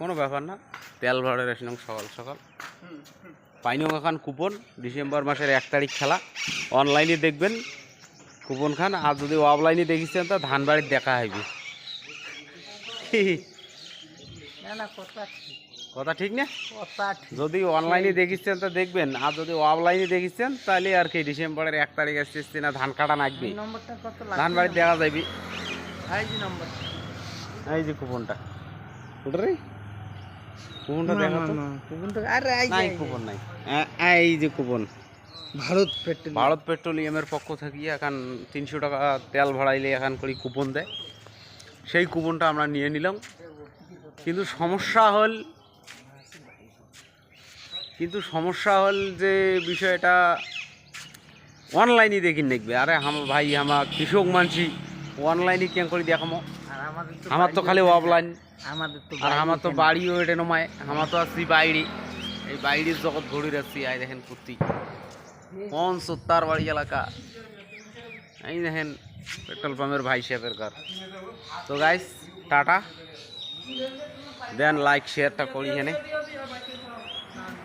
কোনো ব্যাপার না। তেল ভরে রেছিলাম সকাল সকাল। পাইনং এখন কুপন ডিসেম্বর মাসের এক তারিখ খেলা। অনলাইনে দেখবেন কুপন খান আর যদি অফলাইনে দেখিছেন তা ধান বাড়ির দেখা হইবে। কথা ঠিক। না? যদি অনলাইনে দেখিছেন তা দেখবেন। আর যদি অফলাইনে দেখিছেন তাহলে আর কি ডিসেম্বরের এক তারিখ আসছে না ধান কাটা এই ধান বাড়ি দেখা যাবে এই যে নম্বর এই যে কুপনটা। ওটা রে? কুপনটা দেখা তো? কুপন আরে এই নাই কুপন নাই। এই যে কুপন। ভারত পেট্রোল ভারত পেট্রোলিয়ামের পক্ষ থেকে এখন তিনশো টাকা তেল ভরাইলে এখন করি কুপন দেয়। সেই কুপনটা আমরা নিয়ে নিলাম। কিন্তু সমস্যা হল কিন্তু সমস্যা হল যে বিষয়টা অনলাইনে দেখি দেখবে। আরে হাম ভাই আমার কৃষক মানছি। অনলাইনে কেন করে দেখামো আমার তো খালি অফলাইন আমাদের তো আর আমার তো বাড়িও এটা নমায়। আমার তো আসছি বাইরে। এই বাইরের জগৎ ঘুরে যাচ্ছি আই দেখেন কুর্তি কোন সত্তার বাড়ি এলাকা? এই দেখেন পেট্রোল পাম্পের ভাই সাহেবের ঘর। তো গাইস টাটা। দেন লাইক শেয়ারটা করি এখানে।